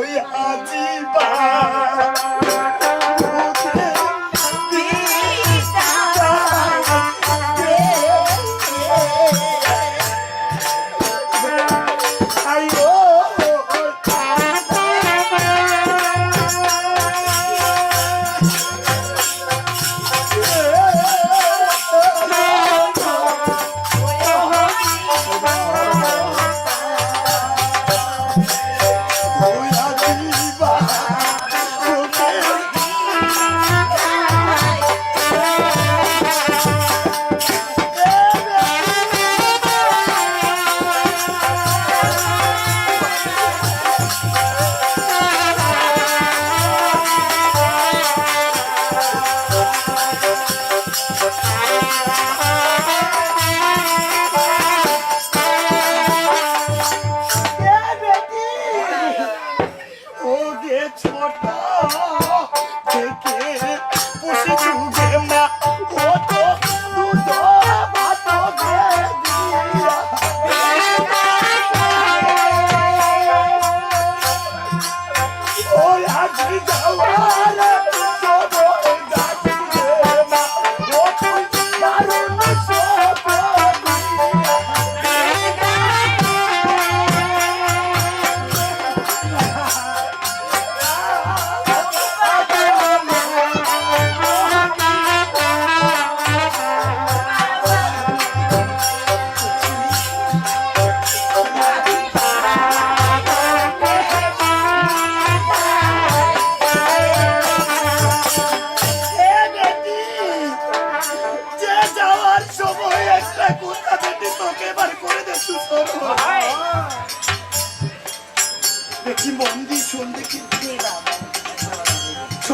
ওই আজিবা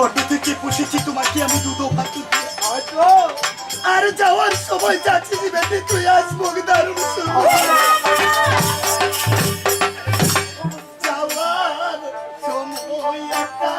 ছোট থেকে পুষেছি তোমাকে আমি দুধ ভাত। আর যাওয়ার সময় যাচ্ছি যে বেটি তুই আসব দারুণ শুনব যাওয়ার সময় একটা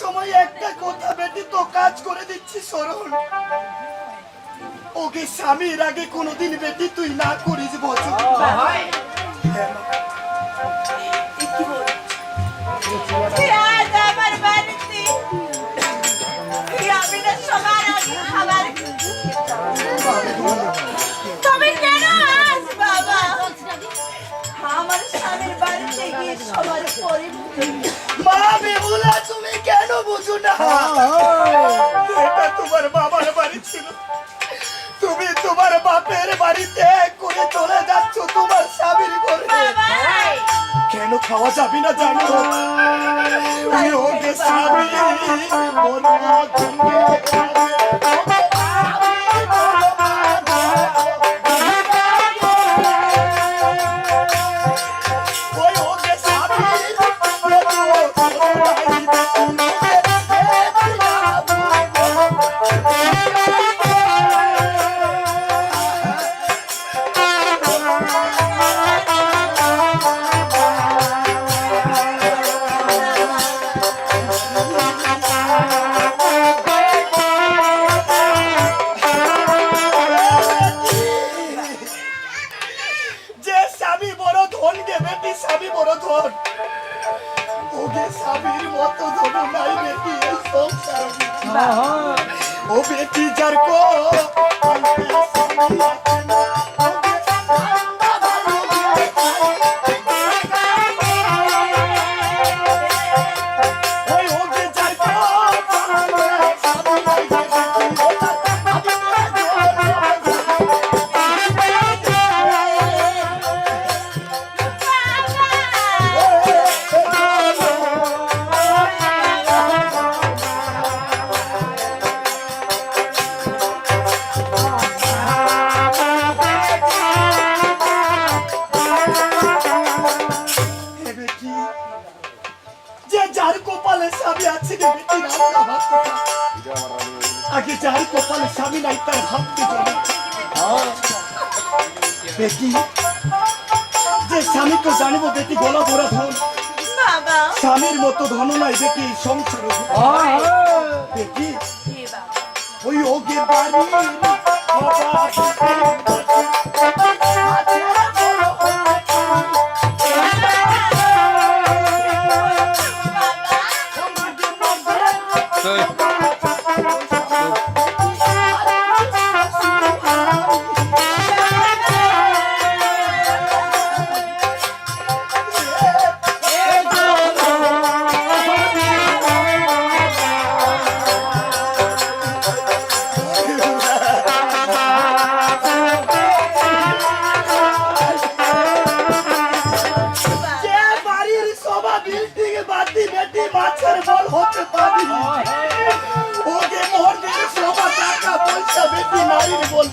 সময় একটা কথা ব্যতীত কাজ করে দিচ্ছি সরল ওকে স্বামীর আগে কোনোদিন বেটি তুই না করিস বছর আজ আমার বাড়িতে পিরামিডের সবার আগে খাবার সবার মা বেবুলা তুমি কেন বুঝো না? এটা তোমার বাবার বাড়ি ছিল। তুমি তোমার বাপের বাড়িতে করে চলে যাচ্ছ তোমার স্বামীর ঘরে। কেন খাওয়া যাবে না জানো? স্বামী স্বামীর মতো বেটি এই সংসার ও বেটি যার কো আগে যার কপালে স্বামী নাই তার ভাবতে জানে? বেটি যে স্বামী তো জানিব বেটি গলা ভরা ধন। বাবা। স্বামীর মতো ধন নাই বেটি সংসার বেটি হে বাবা। ওই ওগে বাড়ি বেটি মাছের বল হতে পারি। ওকে দিকে সবা টাকা পয়সা বেটি নারীর বল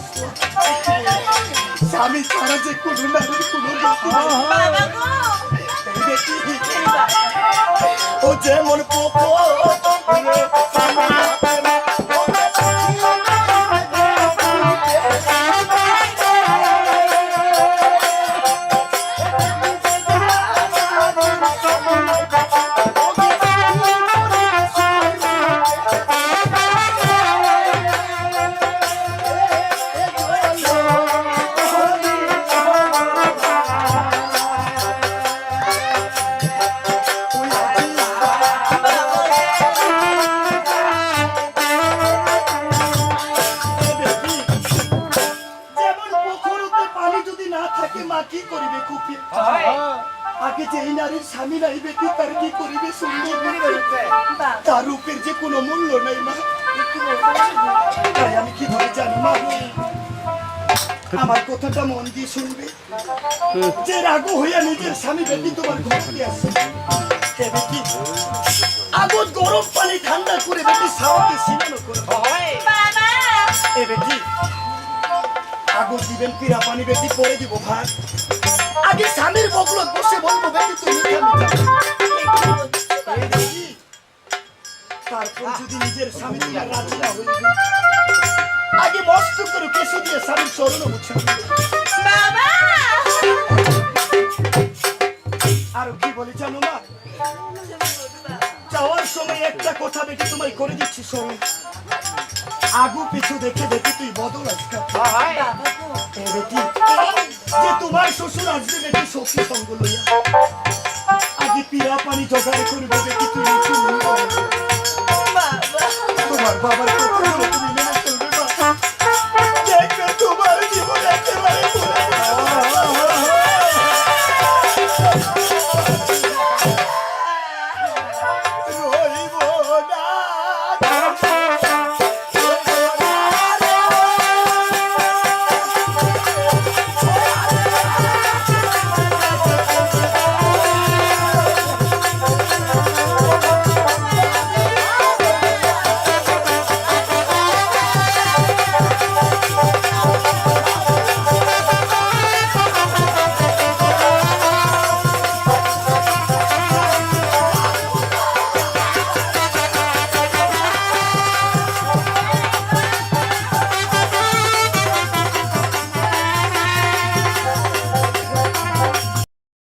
স্বামী ছাড়া যে কোনো নারীর কোনো গতি নেই। বাবা গো বেটি ও যেমন পোকো পুকুরতে পানি যদি না থাকে মা কি করিবে কুপি আগে যে এই নারীর স্বামী নাই বেটি তার কি করিবে সুন্দর তার রূপের যে কোনো মূল্য নাই মা। তাই আমি কি ধরে জানি মা? আমার কথাটা মন দিয়ে শুনবে। যে রাগু হইয়া নিজের স্বামী বেটি তোমার ঘরতে আসে। আগত গরম পানি ঠান্ডা করে বেটি সাওয়াতে সিনানো করে এ বেটি আগত দিবেন পিরা পানি বেটি পরে দিব ভাত আগে স্বামীর বগলত বসে বলব বেটি বেটি, তারপর যদি নিজের স্বামী তোমার রাজি না হইবে আগে মস্ত করে কেসে দিয়ে স্বামীর চরণ মুছে বাবা! আর কি বলি জানো মা? যাওয়ার সময় একটা কথা বেটি তোমায় করে দিচ্ছি শোনো। আগু পিছু দেখে দেখি তুই বদল আজকা। হ্যাঁ, হ্যাঁ। যে তোমার শ্বশুর আসবে বেটি সখী সঙ্গ লইয়া। আগে পিয়া পানি জোগাড় করবে দেখি তুই তোমার বাবার